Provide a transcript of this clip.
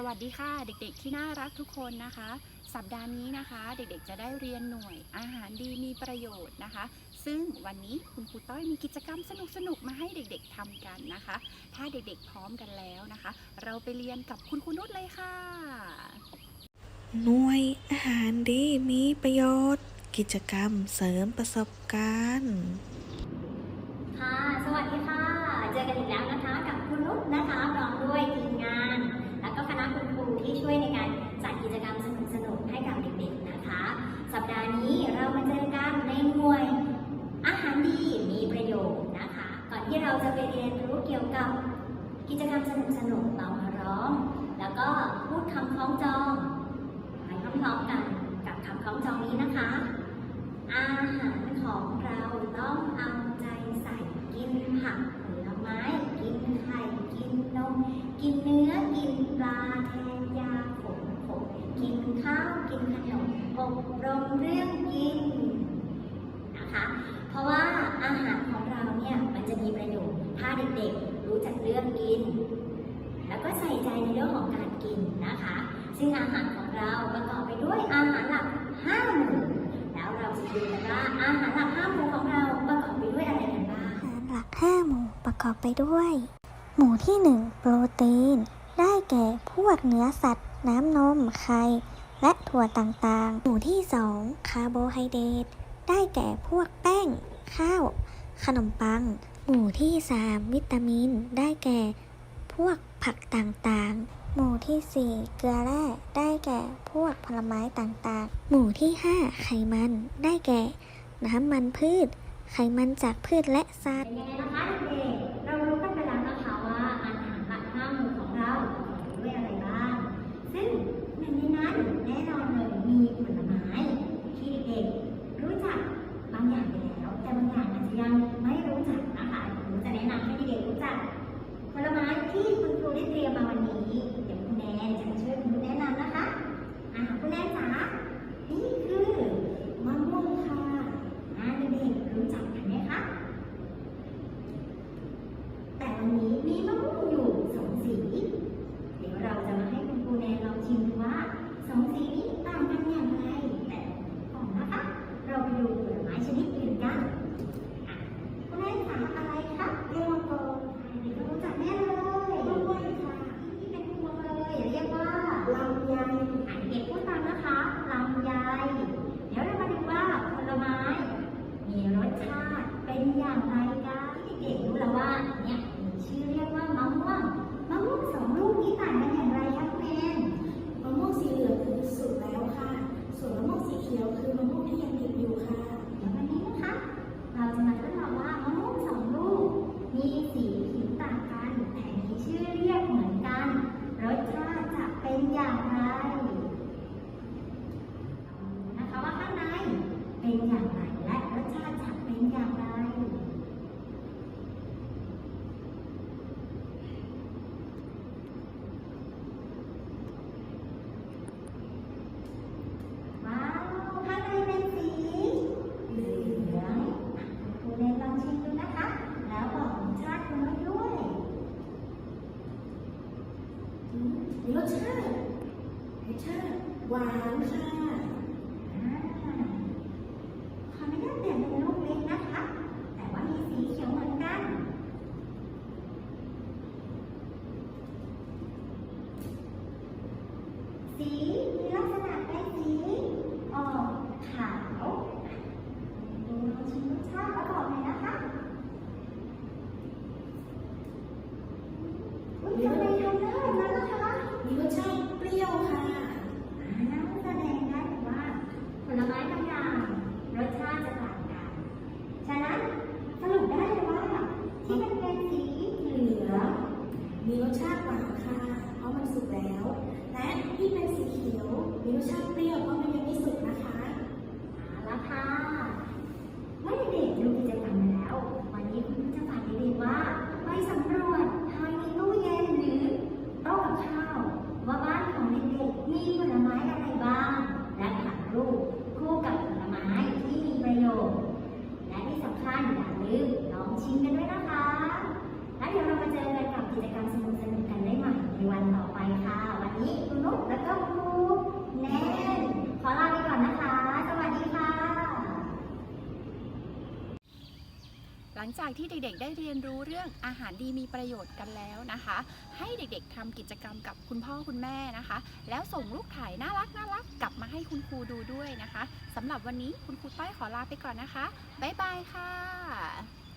สวัสดีค่ะเด็กๆที่น่ารักทุกคนนะคะ สัปดาห์นี้นะคะ เด็กๆจะได้เรียนหน่วยอาหารดีมีประโยชน์นะคะ ซึ่งวันนี้คุณครูต้อยมีกิจกรรมสนุกๆมาให้เด็กๆทำกันนะคะ ถ้าเด็กๆพร้อมกันแล้วนะคะ เราไปเรียนกับคุณครูนุชเลยค่ะ หน่วยอาหารดีมีประโยชน์ กิจกรรมเสริมประสบการณ์ ค่ะ สวัสดีค่ะ เจอกันอีกแล้วนะคะ กับคุณนุชนะคะพร้อมด้วยทีมงาน แล้วก็คณะคุณครูที่ช่ วยในการจัดกิจกรรมสนุกๆให้กับเด็กๆนะคะ สัปดาห์นี้เรามาเจอกันในหน่วย อาหารดีมีประโยชน์นะคะ ก่อนที่เราจะไปเรียนรู้เกี่ยวกับกิจกรรมสนุกๆเรามาร้อง แล้วก็พูดคำคล้องจองไปพร้อมๆกันกับคำคล้องจองนี้นะคะ อาหารของเราต้องเอาใจใส่กินผักผลไม้กินไข่กินนมกินเนื้อกินปลา นขนมอบรมเรื่องกินนะคะ เพราะว่าอาหารของเราเนี่ยมันจะมีประโยชน์ ถ้าเด็กๆรู้จักเลือกกิน แล้วก็ใส่ใจในเรื่องของการกินนะคะ ซึ่งอาหารของเราประกอบไปด้วยอาหารหลักห้าหมู่แล้วเราจะดูกันว่าอาหารหลักห้าหมู่ของเราประกอบไปด้วยอะไรกันบ้างอาหารหลัก5หมู่ประกอบไปด้วย หมู่ที่ 1 โปรตีน ได้แก่พวกเนื้อสัตว์ น้ำนมไข่ และถั่วต่างๆ หมู่ที่ 2 คาร์โบไฮเดรตได้แก่พวกแป้ง ข้าว ขนมปัง หมู่ที่ 3 วิตามิน ได้แก่ พวกผักต่างๆ หมู่ที่ 4 เกลือแร่ได้แก่พวกผลไม้ต่างๆ หมู่ที่ 5 ไขมัน ได้แก่ น้ำมันพืช ไขมันจากพืชและสัตว์ รสชาติรสชาติหวานค่ะอ่าขออนุญาตเปลี่ยนเป็นลูกเล็กนะคะ แต่ว่ามีสีเขียวเหมือนกัน สีมีลักษณะเป็นสีออกขาวอะดูลองชิมรสชาติแล้วบอกหน่อยนะคะ อุ๊ยทำไมทำได้แบบนั้นล่ะคะ มีรสชาติเปรี้ยวค่ะ อ่าแสดงได้ว่าผลไม้บางอย่างรสชาติจะต่างกัน ฉะนั้นสรุปได้เลยว่า ที่มันเป็นสีเหลือง มีรสชาติหวานค่ะ เพราะมันสุกแล้ว และที่เป็นสีเขี ยว มีรสชาติเปรี้ยวเพราะมันยังไม่สุกนะคะ เอาละค่ะเมื่อเด็กๆดูกิจกรรมมาแล้ว วันนี้คุณจะฝากเด็กๆว่าไปสำรวจภายในตู้เย็นหรือโต๊ะกับข้าว ว่าบ้านของเด็กๆมีผลไม้อะไรบ้าง และถ่ายรูปคู่กับผลไม้ที่มีประโยชน์ และที่สำคัญอย่าลืมลองชิมกันด้วยนะคะ แล้วเดี๋ยวเรามาเจอกันกับกิจกรรมสนุกๆกันได้ใหม่ในวันต่อไปค่ะ วันนี้ งจากที่เด็กๆ ได้เรียนรู้เรื่องอาหารดีมีประโยชน์กันแล้วนะคะ ให้เด็กๆทำกิจกรรมกับคุณพ่อคุณแม่นะคะ แล้วส่งรูปถ่ายน่ารักน่ารักกลับมาให้คุณครูดูด้วยนะคะสำหรับวันนี้คุณครูต้อยขอลาไปก่อนนะคะบ๊ายบายค่ะ